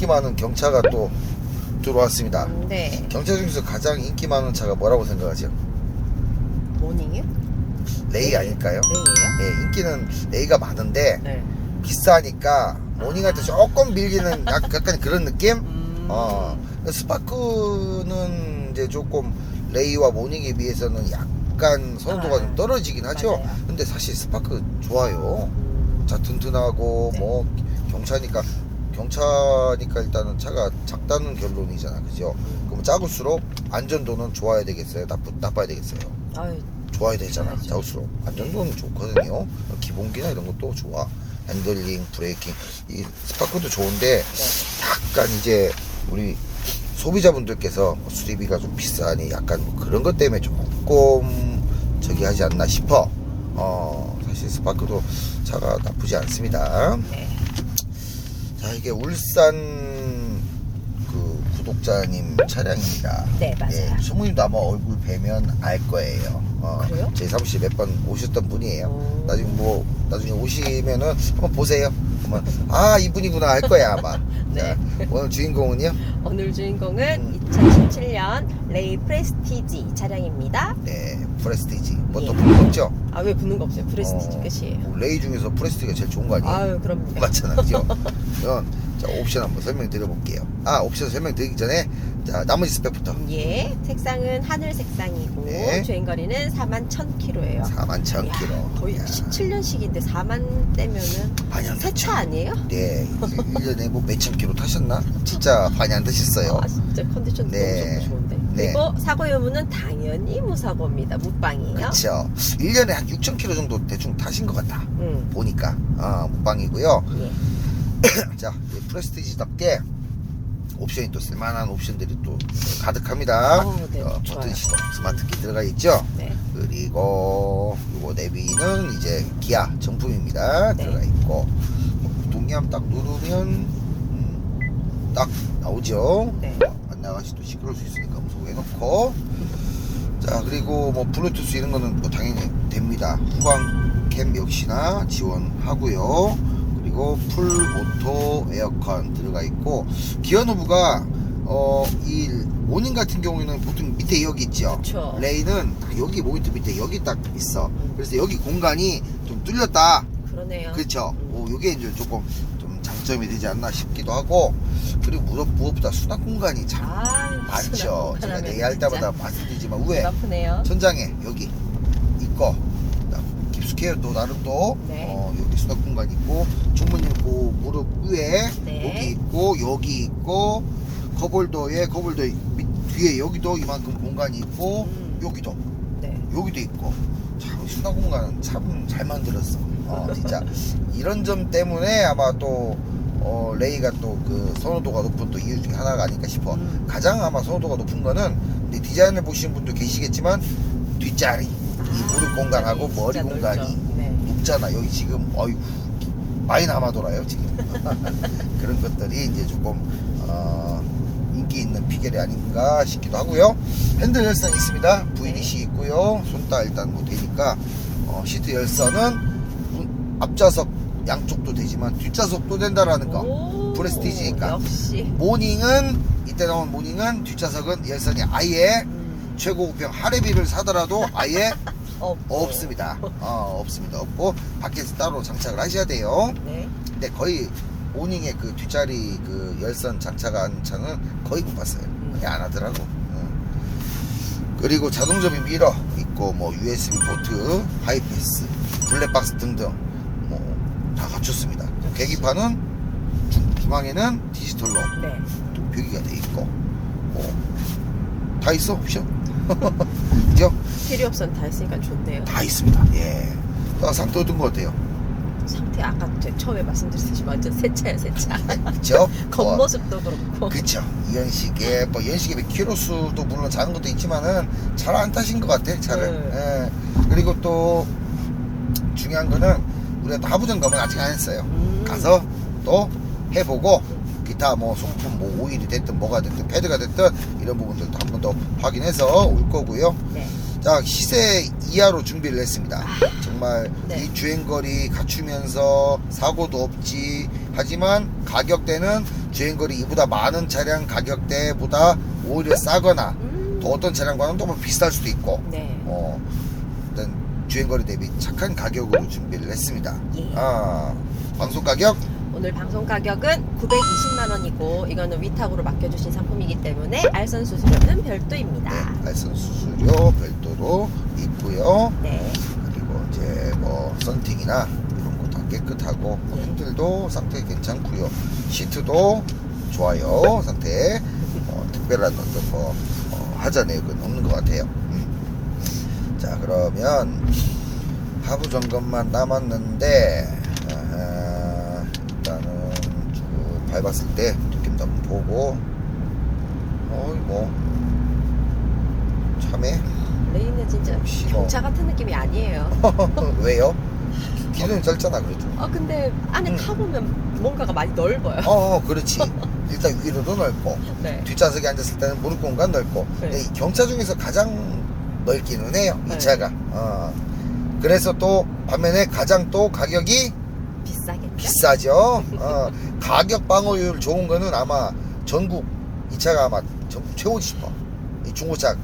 인기 많은 경차가 또 들어왔습니다. 네. 경차 중에서 가장 인기 많은 차가 뭐라고 생각하죠? 모닝이요? 레이 아닐까요? 레이예요? 예, 인기는 레이가 많은데 네. 비싸니까 모닝한테 조금 밀리는 약- 약간 그런 느낌? 음. 어, 스파크는 이제 조금 레이와 모닝에 비해서는 약간 선호도가 아, 좀 떨어지긴 하죠. 맞아요. 근데 사실 스파크 좋아요. 음. 자 튼튼하고 네. 뭐 경차니까 경차니까 일단은 차가 작다는 결론이잖아, 그죠? 그럼 작을수록 안전도는 좋아야 되겠어요, 나쁘 나빠야 되겠어요. 아유, 좋아야 되잖아, 좋아야죠. 작을수록 안전도는 좋거든요. 기본기나 이런 것도 좋아. 핸들링, 브레이킹, 이 스파크도 좋은데 네. 약간 이제 우리 소비자분들께서 뭐 수리비가 좀 비싸니 약간 뭐 그런 것 때문에 조금 저기 하지 않나 싶어. 어, 사실 스파크도 차가 나쁘지 않습니다. 네. 자, 이게 울산 그 구독자님 차량입니다. 네, 맞아요. 예, 소모님도 아마 얼굴 뵈면 알 거예요. 어, 그래요? 제 사무실 몇 번 오셨던 분이에요. 오. 나중에 뭐 나중에 오시면은 한번 보세요. 그러면 아 이분이구나 할 거야 아마. 네. 자, 오늘 주인공은요? 오늘 주인공은 음. 2017년 레이 프레스티지 차량입니다. 네, 프레스티지. 뭐또 예. 부분 없죠? 아, 왜 붙는 거 없어요? 프레스티지 어, 끝이에요. 뭐 레이 중에서 프레스티지가 제일 좋은 거 아니에요? 아유, 그럼. 맞잖아, 그죠? 그럼 자 옵션 한번 설명드려 볼게요. 아 옵션 설명드리기 전에 자 나머지 스펙부터 예, 색상은 하늘 색상이고 네. 주행거리는 4만 1000km예요. 4만 1000km. 거의 17년식인데 4만 떼면은 반년 새 차 아니에요? 네, 1년에 뭐 몇천 킬로 타셨나? 진짜 많이 안 드셨어요. 아 진짜 컨디션 네. 너무 좋고 좋은데. 네. 그리고 사고 유무는 당연히 무사고입니다. 무빵이에요. 그렇죠. 1년에 한 6천 킬로 정도 대충 타신 것 같다. 음. 보니까 아 무방이고요. 예. 자, 이 프레스티지답게 옵션이 또 쓸만한 옵션들이 또 가득합니다. 어, 네, 어. 버튼 시동, 스마트키 들어가 있죠. 네. 그리고 요거 내비는 이제 기아 정품입니다. 네. 들어가 있고 동기함 딱 누르면 음, 딱 나오죠. 네. 어, 안 나가시 또 시끄러울 수 있으니까 무소해놓고 자 그리고 뭐 블루투스 이런 거는 뭐 당연히 됩니다. 후방 캠 역시나 지원하고요. 그리고 풀 오토 에어컨 들어가 있고 기어 노브가 어이 모닝 같은 경우에는 보통 밑에 여기 있죠. 그쵸. 레이는 딱 여기 모니터 밑에 여기 딱 있어. 그래서 여기 공간이 좀 뚫렸다. 그러네요. 그렇죠. 오, 이게 이제 조금 좀 장점이 되지 않나 싶기도 하고 그리고 무엇, 무엇보다 수납 공간이 참 아, 많죠. 제가 내기할 때마다 말씀드리지만 왜. 천장에 여기 깊숙해요 또 나름 또 네. 어, 여기 수납 공간 있고 주문님 그 무릎 위에 네. 여기 있고 여기 있고 커볼더에 커볼더 밑 뒤에 여기도 이만큼 공간이 있고 음. 여기도 네. 여기도 있고 참 수납 공간은 참잘 만들었어. 어, 진짜 이런 점 때문에 아마 또 어, 레이가 또 그 선호도가 높은 또 이유 중에 하나가 아닐까 싶어. 음. 가장 아마 선호도가 높은 거는 디자인을 보시는 분도 계시겠지만 뒷자리, 이 무릎 공간하고 머리 넓죠. 공간이 네. 높잖아. 여기 지금 어이구 많이 남아 돌아요 지금. 그런 것들이 이제 조금 어, 인기 있는 피결이 아닌가 싶기도 하고요. 핸들 열선 있습니다. VDC 네. 있고요. 손따 일단 뭐 되니까 어, 시트 열선은 문- 앞좌석 양쪽도 되지만 뒷좌석도 된다라는 거. 오, 프레스티지니까. 역시. 모닝은 이때 나온 모닝은 뒷좌석은 열선이 아예 음, 최고급형 하레비를 사더라도 아예 어, 없습니다. 어, 없습니다. 없고 밖에서 따로 장착을 하셔야 돼요. 네. 근데 거의 모닝의 그 뒷자리 그 열선 장착한 차는 거의 못 봤어요. 거의 안 하더라고. 응. 그리고 자동 접이 미러 있고 뭐 USB 포트, 하이패스, 블랙박스 등등 뭐 다 갖췄습니다. 계기판은 중, 중앙에는 디지털로 네. 또 표기가 돼 있고 뭐 다 있어 옵션. 그죠? 필요 없선 다 했으니까 좋네요. 다 있습니다. 예. 아, 상태 어떤 것 같아요? 상태 아까 제- 처음에 말씀드렸듯이 완전 새 차야 새 차. 그쵸? 겉모습도 그렇고. 그쵸. 이 연식의, 뭐, 연식의 키로 수도 물론 작은 것도 있지만은 잘 안 타신 것 같아, 차를. 예. 그리고 또, 중요한 거는, 우리가 또 하부전 검은 아직 안 했어요. 음. 가서 또 해보고, 기타 뭐, 송품 뭐, 오일이 됐든 뭐가 됐든 패드가 됐든 이런 부분들도 한 번 더 확인해서 올 거고요. 네. 자 시세 이하로 준비를 했습니다. 정말 네. 이 주행거리 갖추면서 사고도 없지. 하지만 가격대는 주행거리 이보다 많은 차량 가격대보다 오히려 싸거나 음. 또 어떤 차량과는 또뭐 비쌀 수도 있고 네. 어, 일단 주행거리 대비 착한 가격으로 준비를 했습니다. 예. 아, 방송 가격 오늘 방송 가격은 920만 원이고 이거는 위탁으로 맡겨주신 상품이기 때문에 알선 수수료는 별도입니다. 네, 알선 수수료 별도로 있고요. 네. 그리고 이제 뭐 썬팅이나 이런 거 다 깨끗하고 뭐 네. 핸들도 상태 괜찮고요. 시트도 좋아요. 상태 어, 특별한 어떤 뭐 어, 하자 내역은 없는 것 같아요. 음. 자 그러면 하부 점검만 남았는데 아하, 일단은 쭉 밟았을 때 느낌도 한번 보고 어이 뭐 참해 레이는 진짜 뭐. 경차 같은 느낌이 아니에요. 왜요? 기둥이 짧잖아 그래도 아 근데 안에 음. 타보면 뭔가가 많이 넓어요. 어, 어, 그렇지 일단 위로도 넓고 네. 뒷좌석에 앉았을 때는 무릎 공간 넓고 네. 근데 이 경차 중에서 가장 넓기는 해요 이 네. 차가 어. 그래서 또 반면에 가장 또 가격이 비싸겠죠? 비싸죠 어. 가격 방어율 좋은 거는 아마 전국 이 차가 아마 전국 최고지 싶어 이 중고차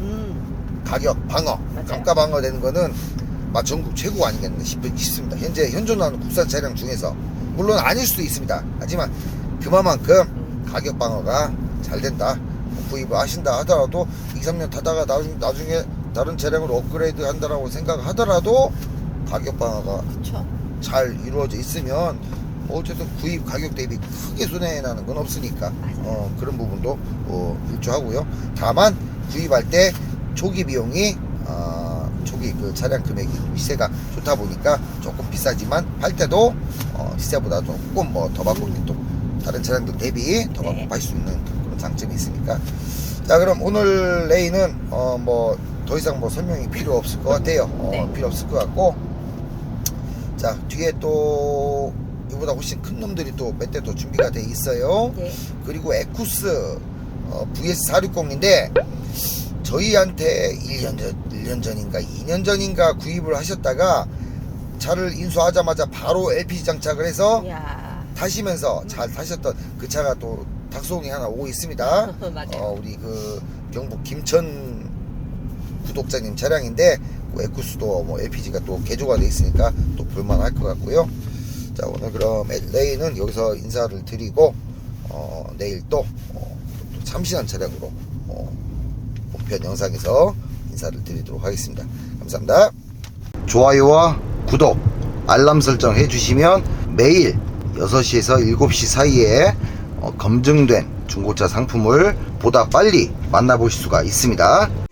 음. 가격 방어 맞아요. 감가 방어 되는 거는 막 전국 최고 아니겠나 싶, 싶습니다 현재 현존하는 국산 차량 중에서 물론 아닐 수도 있습니다 하지만 그만큼 음. 가격 방어가 잘 된다 뭐 구입을 하신다 하더라도 2, 3년 타다가 나중, 나중에 다른 차량으로 업그레이드 한다라고 생각하더라도 가격 방어가 그쵸. 잘 이루어져 있으면 뭐 어쨌든 구입 가격 대비 크게 손해 나는 건 없으니까. 어, 그런 부분도 어, 일조하고요. 다만 구입할 때 초기 비용이 어, 초기 그 차량 금액이 시세가 좋다 보니까 조금 비싸지만 팔 때도 어, 시세보다 조금 뭐 더 받고 또 다른 차량들 대비 더 받고 네. 팔수 있는 그런 장점이 있으니까 자 그럼 오늘 레이는 어, 뭐 더 이상 뭐 설명이 필요 없을 것 같아요. 어, 네. 필요 없을 것 같고 자 뒤에 또 이보다 훨씬 큰 놈들이 또 몇 대 더 준비가 돼 있어요. 네. 그리고 에쿠스 어, VS460인데 저희한테 1년 전, 1년 전인가 2년 전인가 구입을 하셨다가 차를 인수하자마자 바로 LPG 장착을 해서 이야. 타시면서 잘 타셨던 그 차가 또 탁송이 하나 오고 있습니다. 맞아요. 어, 우리 그 경북 김천 구독자님 차량인데 그 에쿠스도 뭐 LPG가 또 개조가 돼 있으니까 또 볼만할 것 같고요. 자 오늘 그럼 레이는 여기서 인사를 드리고 어, 내일 또, 어, 또 참신한 차량으로 어, 본편 영상에서 인사를 드리도록 하겠습니다. 감사합니다. 좋아요와 구독, 알람 설정 해주시면 매일 6시에서 7시 사이에 어, 검증된 중고차 상품을 보다 빨리 만나보실 수가 있습니다.